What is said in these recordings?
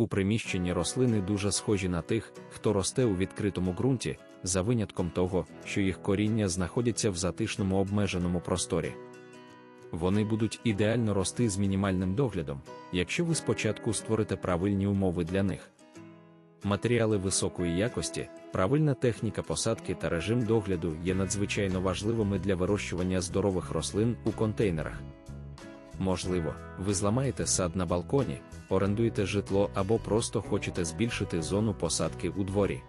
У приміщенні рослини дуже схожі на тих, хто росте у відкритому ґрунті, за винятком того, що їх коріння знаходяться в затишному обмеженому просторі. Вони будуть ідеально рости з мінімальним доглядом, якщо ви спочатку створите правильні умови для них. Матеріали високої якості, правильна техніка посадки та режим догляду є надзвичайно важливими для вирощування здорових рослин у контейнерах. Можливо, ви зламаєте сад на балконі, орендуєте житло або просто хочете збільшити зону посадки у дворі.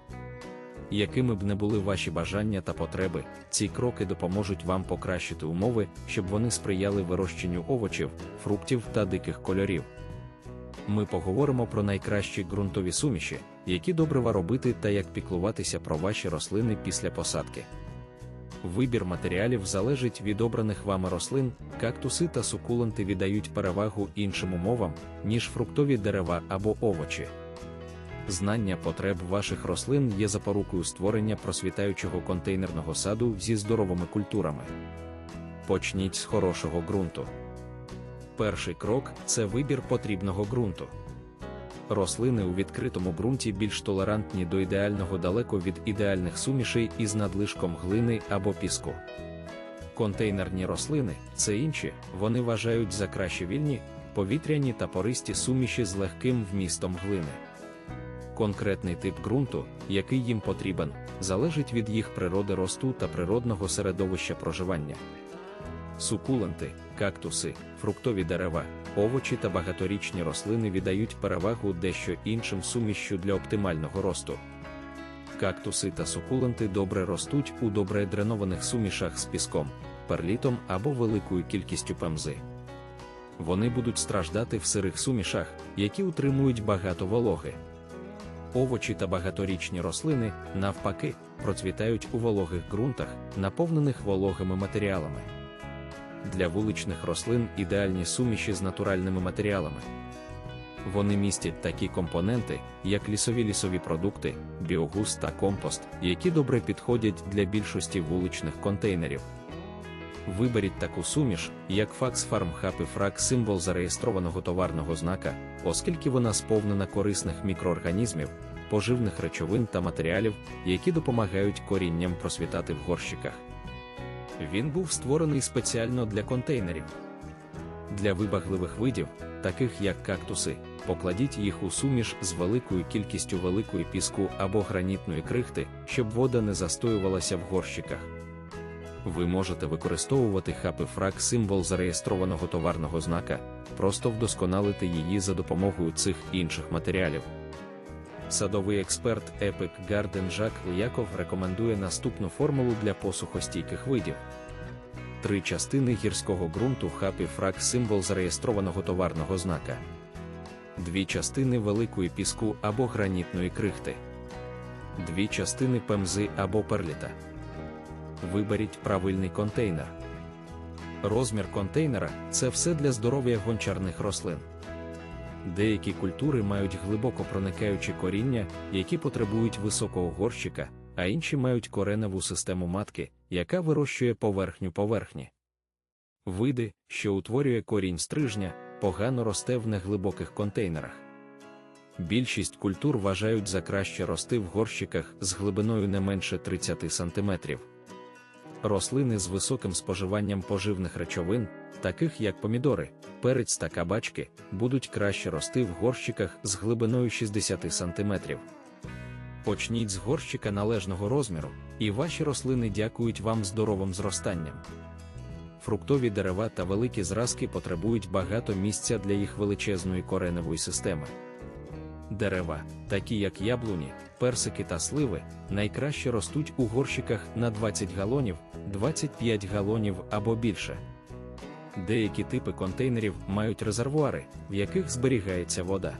Якими б не були ваші бажання та потреби, ці кроки допоможуть вам покращити умови, щоб вони сприяли вирощенню овочів, фруктів та диких кольорів. Ми поговоримо про найкращі ґрунтові суміші, які добрива робити та як піклуватися про ваші рослини після посадки. Вибір матеріалів залежить від обраних вами рослин, кактуси та сукуленти віддають перевагу іншим умовам, ніж фруктові дерева або овочі. Знання потреб ваших рослин є запорукою створення просвітаючого контейнерного саду зі здоровими культурами. Почніть з хорошого ґрунту. Перший крок це вибір потрібного ґрунту. Рослини у відкритому ґрунті більш толерантні до ідеального далеко від ідеальних сумішей із надлишком глини або піску. Контейнерні рослини це інші, вони вважають за краще вільні, повітряні та пористі суміші з легким вмістом глини. Конкретний тип ґрунту, який їм потрібен, залежить від їх природи росту та природного середовища проживання. Сукуленти, кактуси, фруктові дерева, овочі та багаторічні рослини віддають перевагу дещо іншим сумішю для оптимального росту. Кактуси та сукуленти добре ростуть у добре дренованих сумішах з піском, перлітом або великою кількістю пемзи. Вони будуть страждати в сирих сумішах, які утримують багато вологи. Овочі та багаторічні рослини, навпаки, процвітають у вологих ґрунтах, наповнених вологими матеріалами. Для вуличних рослин ідеальні суміші з натуральними матеріалами. Вони містять такі компоненти, як лісові лісові продукти, біогус та компост, які добре підходять для більшості вуличних контейнерів. Виберіть таку суміш, як Fax Farm Happy Frag символ зареєстрованого товарного знака, оскільки вона сповнена корисних мікроорганізмів, поживних речовин та матеріалів, які допомагають корінням просвітати в горщиках. Він був створений спеціально для контейнерів. Для вибагливих видів, таких як кактуси, покладіть їх у суміш з великою кількістю великої піску або гранітної крихти, щоб вода не застоювалася в горщиках. Ви можете використовувати хапифраг символ зареєстрованого товарного знака, просто вдосконалити її за допомогою цих інших матеріалів. Садовий експерт Epic Garden Жак Ляков рекомендує наступну формулу для посухостійких видів. Три частини гірського ґрунту хапі фраг символ зареєстрованого товарного знака. Дві частини великої піску або гранітної крихти. Дві частини пемзи або перліта. Виберіть правильний контейнер. Розмір контейнера це все для здоров'я гончарних рослин. Деякі культури мають глибоко проникаючі коріння, які потребують високого горщика, а інші мають кореневу систему матки, яка вирощує поверхню поверхні. Види, що утворює корінь стрижня, погано росте в неглибоких контейнерах. Більшість культур вважають за краще рости в горщиках з глибиною не менше 30 см. Рослини з високим споживанням поживних речовин, таких як помідори, перець та кабачки, будуть краще рости в горщиках з глибиною 60 см. Почніть з горщика належного розміру, і ваші рослини дякують вам здоровим зростанням. Фруктові дерева та великі зразки потребують багато місця для їх величезної кореневої системи. Дерева, такі як яблуні, персики та сливи, найкраще ростуть у горщиках на 20 галонів, 25 галонів або більше. Деякі типи контейнерів мають резервуари, в яких зберігається вода.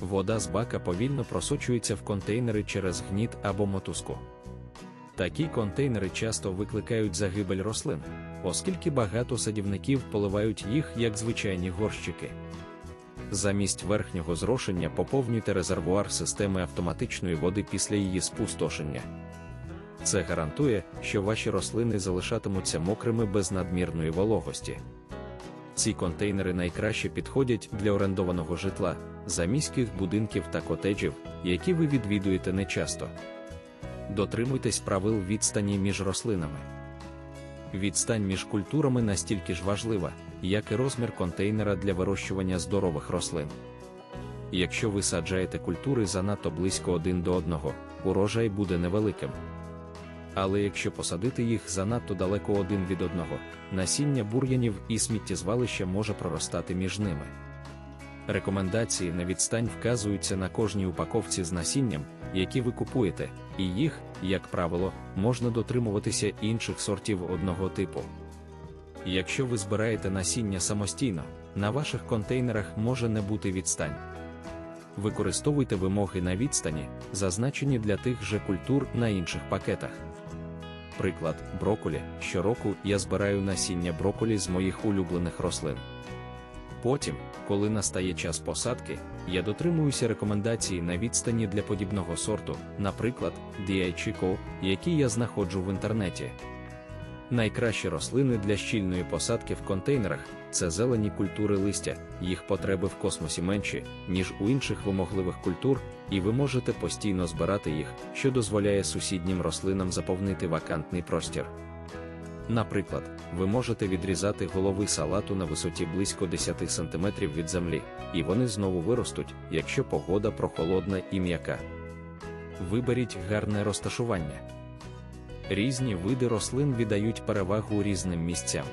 Вода з бака повільно просочується в контейнери через гніт або мотузку. Такі контейнери часто викликають загибель рослин, оскільки багато садівників поливають їх як звичайні горщики. Замість верхнього зрошення поповнюйте резервуар системи автоматичної води після її спустошення. Це гарантує, що ваші рослини залишатимуться мокрими без надмірної вологості. Ці контейнери найкраще підходять для орендованого житла, заміських будинків та котеджів, які ви відвідуєте нечасто. Дотримуйтесь правил відстані між рослинами. Відстань між культурами настільки ж важлива, як і розмір контейнера для вирощування здорових рослин. Якщо ви саджаєте культури занадто близько один до одного, урожай буде невеликим. Але якщо посадити їх занадто далеко один від одного, насіння бур'янів і сміттєзвалища може проростати між ними. Рекомендації на відстань вказуються на кожній упаковці з насінням, які ви купуєте, і їх, як правило, можна дотримуватися інших сортів одного типу. Якщо ви збираєте насіння самостійно, на ваших контейнерах може не бути відстань. Використовуйте вимоги на відстані, зазначені для тих же культур на інших пакетах. Приклад, броколі. Щороку я збираю насіння броколі з моїх улюблених рослин. Потім, коли настає час посадки, я дотримуюся рекомендацій на відстані для подібного сорту, наприклад, Diachico, які я знаходжу в інтернеті. Найкращі рослини для щільної посадки в контейнерах це зелені культури листя, їх потреби в космосі менші, ніж у інших вимогливих культур, і ви можете постійно збирати їх, що дозволяє сусіднім рослинам заповнити вакантний простір. Наприклад, ви можете відрізати голови салату на висоті близько 10 см від землі, і вони знову виростуть, якщо погода прохолодна і м'яка. Виберіть гарне розташування. Різні види рослин віддають перевагу різним місцям.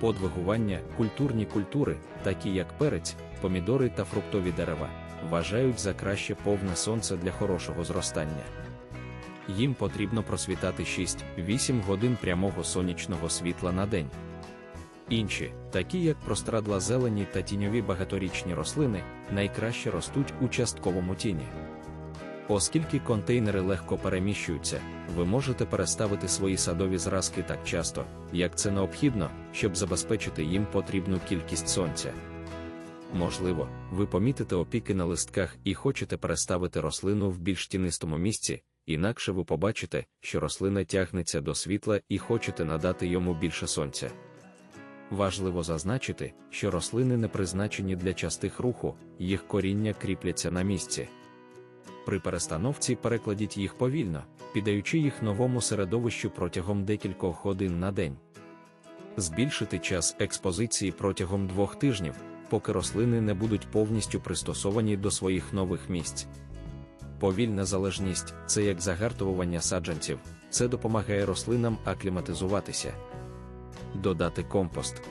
Подвигування, культурні культури, такі як перець, помідори та фруктові дерева, вважають за краще повне сонце для хорошого зростання. Їм потрібно просвітати 6-8 годин прямого сонячного світла на день. Інші, такі як прострадла зелені та тіньові багаторічні рослини, найкраще ростуть у частковому тіні. Оскільки контейнери легко переміщуються, ви можете переставити свої садові зразки так часто, як це необхідно, щоб забезпечити їм потрібну кількість сонця. Можливо, ви помітите опіки на листках і хочете переставити рослину в більш тінистому місці, інакше ви побачите, що рослина тягнеться до світла і хочете надати йому більше сонця. Важливо зазначити, що рослини не призначені для частих руху, їх коріння кріпляться на місці. При перестановці перекладіть їх повільно, піддаючи їх новому середовищу протягом декількох годин на день. Збільшити час експозиції протягом двох тижнів, поки рослини не будуть повністю пристосовані до своїх нових місць. Повільна залежність це як загартовування саджанців, це допомагає рослинам акліматизуватися. Додати компост.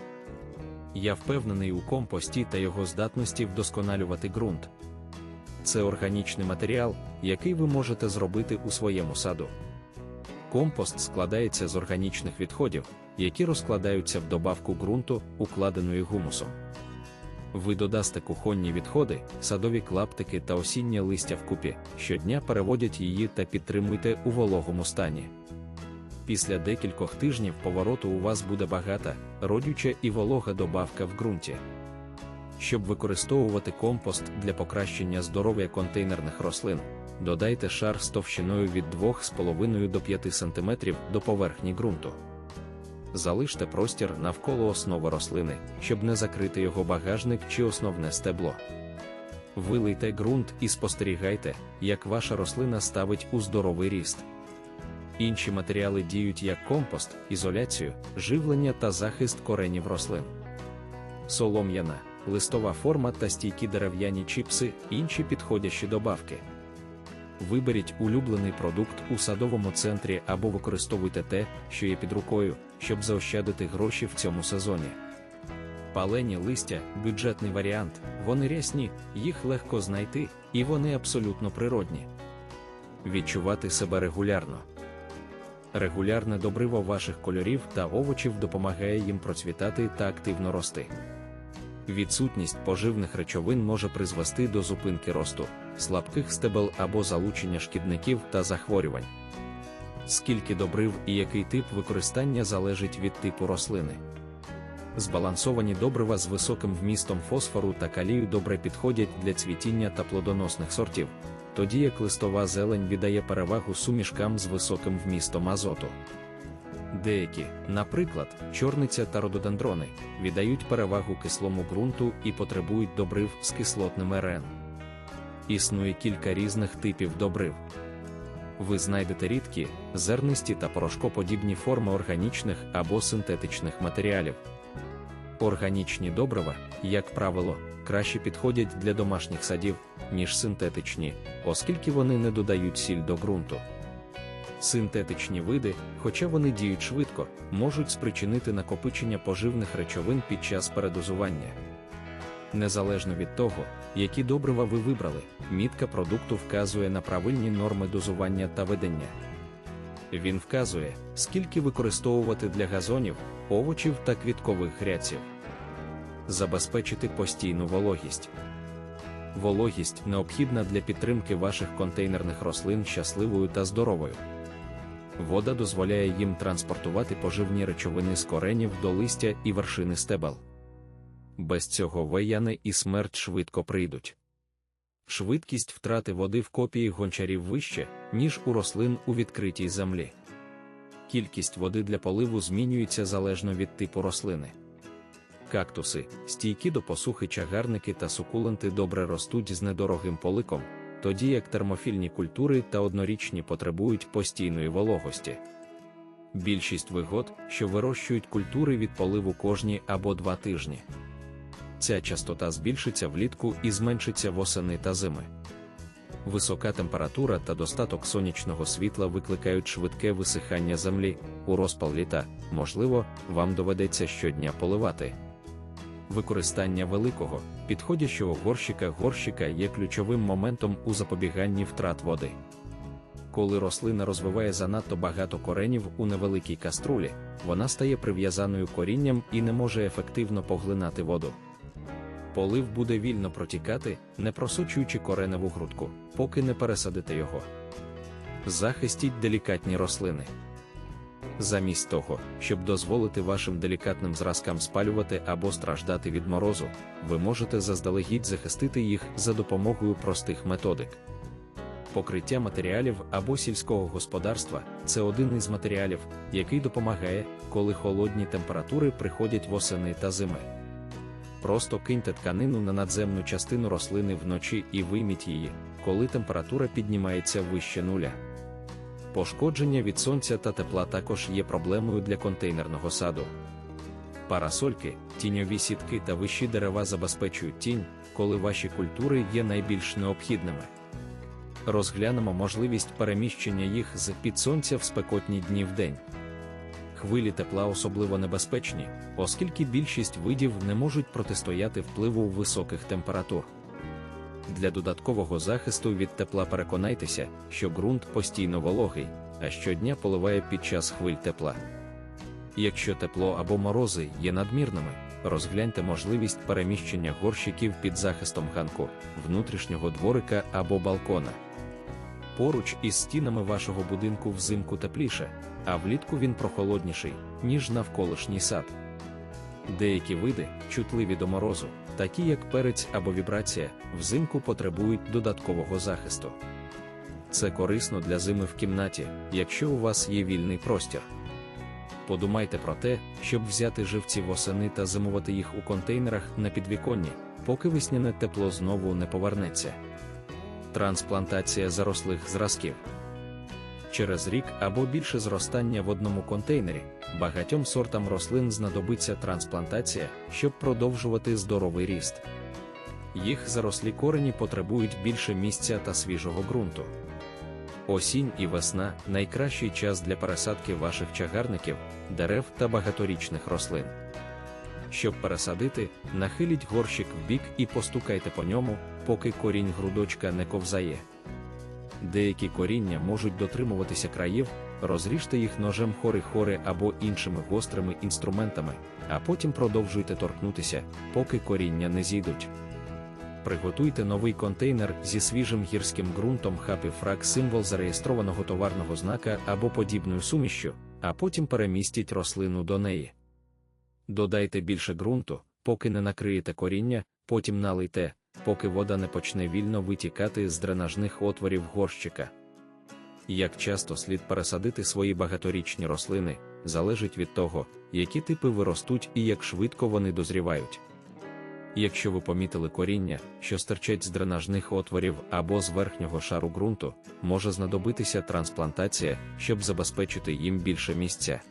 Я впевнений у компості та його здатності вдосконалювати ґрунт. Це органічний матеріал, який ви можете зробити у своєму саду. Компост складається з органічних відходів, які розкладаються в добавку ґрунту, укладеної гумусом. Ви додасте кухонні відходи, садові клаптики та осіннє листя вкупі, щодня переводять її та підтримуйте у вологому стані. Після декількох тижнів повороту у вас буде багата, родюча і волога добавка в ґрунті. Щоб використовувати компост для покращення здоров'я контейнерних рослин, додайте шар з товщиною від 2,5 до 5 см до поверхні ґрунту. Залиште простір навколо основи рослини, щоб не закрити його багажник чи основне стебло. Вилийте ґрунт і спостерігайте, як ваша рослина ставить у здоровий ріст. Інші матеріали діють як компост, ізоляцію, живлення та захист коренів рослин. Солом'яна листова форма та стійкі дерев'яні чіпси, інші підходящі добавки. Виберіть улюблений продукт у садовому центрі або використовуйте те, що є під рукою, щоб заощадити гроші в цьому сезоні. Палені листя бюджетний варіант, вони рясні, їх легко знайти, і вони абсолютно природні. Відчувати себе регулярно. Регулярне добриво ваших кольорів та овочів допомагає їм процвітати та активно рости. Відсутність поживних речовин може призвести до зупинки росту, слабких стебел або залучення шкідників та захворювань. Скільки добрив і який тип використання залежить від типу рослини. Збалансовані добрива з високим вмістом фосфору та калію добре підходять для цвітіння та плодоносних сортів, тоді як листова зелень віддає перевагу сумішкам з високим вмістом азоту. Деякі, наприклад, чорниця та рододендрони, віддають перевагу кислому ґрунту і потребують добрив з кислотними РН. Існує кілька різних типів добрив. Ви знайдете рідкі, зернисті та порошкоподібні форми органічних або синтетичних матеріалів. Органічні добрива, як правило, краще підходять для домашніх садів, ніж синтетичні, оскільки вони не додають сіль до ґрунту. Синтетичні види, хоча вони діють швидко, можуть спричинити накопичення поживних речовин під час передозування. Незалежно від того, які добрива ви вибрали, мітка продукту вказує на правильні норми дозування та ведення. Він вказує, скільки використовувати для газонів, овочів та квіткових грядців. Забезпечити постійну вологість. Вологість необхідна для підтримки ваших контейнерних рослин щасливою та здоровою. Вода дозволяє їм транспортувати поживні речовини з коренів до листя і вершини стебел. Без цього вияни і смерть швидко прийдуть. Швидкість втрати води в копії гончарів вище, ніж у рослин у відкритій землі. Кількість води для поливу змінюється залежно від типу рослини. Кактуси, стійкі до посухи чагарники та сукуленти добре ростуть з недорогим поликом, тоді як термофільні культури та однорічні потребують постійної вологості. Більшість вигод, що вирощують культури від поливу кожні або два тижні. Ця частота збільшиться влітку і зменшиться восени та зими. Висока температура та достаток сонячного світла викликають швидке висихання землі, у розпал літа, можливо, вам доведеться щодня поливати. Використання великого, підходящого горщика горщика є ключовим моментом у запобіганні втрат води. Коли рослина розвиває занадто багато коренів у невеликій каструлі, вона стає прив'язаною корінням і не може ефективно поглинати воду. Полив буде вільно протікати, не просочуючи кореневу грудку, поки не пересадите його. Захистіть делікатні рослини. Замість того, щоб дозволити вашим делікатним зразкам спалювати або страждати від морозу, ви можете заздалегідь захистити їх за допомогою простих методик. Покриття матеріалів або сільського господарства це один із матеріалів, який допомагає, коли холодні температури приходять восени та зими. Просто киньте тканину на надземну частину рослини вночі і вийміть її, коли температура піднімається вище нуля. Пошкодження від сонця та тепла також є проблемою для контейнерного саду. Парасольки, тіньові сітки та вищі дерева забезпечують тінь, коли ваші культури є найбільш необхідними. Розглянемо можливість переміщення їх з під сонця в спекотні дні в день. Хвилі тепла особливо небезпечні, оскільки більшість видів не можуть протистояти впливу високих температур. Для додаткового захисту від тепла переконайтеся, що ґрунт постійно вологий, а щодня поливає під час хвиль тепла. Якщо тепло або морози є надмірними, розгляньте можливість переміщення горщиків під захистом ганку, внутрішнього дворика або балкона. Поруч із стінами вашого будинку взимку тепліше, а влітку він прохолодніший, ніж навколишній сад. Деякі види, чутливі до морозу, такі як перець або вібрація, взимку потребують додаткового захисту. Це корисно для зими в кімнаті, якщо у вас є вільний простір. Подумайте про те, щоб взяти живці восени та зимувати їх у контейнерах на підвіконні, поки весняне тепло знову не повернеться. Трансплантація зарослих зразків. Через рік або більше зростання в одному контейнері, багатьом сортам рослин знадобиться трансплантація, щоб продовжувати здоровий ріст. Їх зарослі корені потребують більше місця та свіжого ґрунту. Осінь і весна найкращий час для пересадки ваших чагарників, дерев та багаторічних рослин. Щоб пересадити, нахиліть горщик вбік і постукайте по ньому, поки корінь грудочка не ковзає. Деякі коріння можуть дотримуватися країв, розріжте їх ножем хори-хори або іншими гострими інструментами, а потім продовжуйте торкнутися, поки коріння не зійдуть. Приготуйте новий контейнер зі свіжим гірським ґрунтом Happy Frag символ зареєстрованого товарного знака або подібною сумішчю, а потім перемістіть рослину до неї. Додайте більше ґрунту, поки не накриєте коріння, потім налийте, поки вода не почне вільно витікати з дренажних отворів горщика. Як часто слід пересадити свої багаторічні рослини, залежить від того, які типи виростуть і як швидко вони дозрівають. Якщо ви помітили коріння, що стирчать з дренажних отворів або з верхнього шару ґрунту, може знадобитися трансплантація, щоб забезпечити їм більше місця.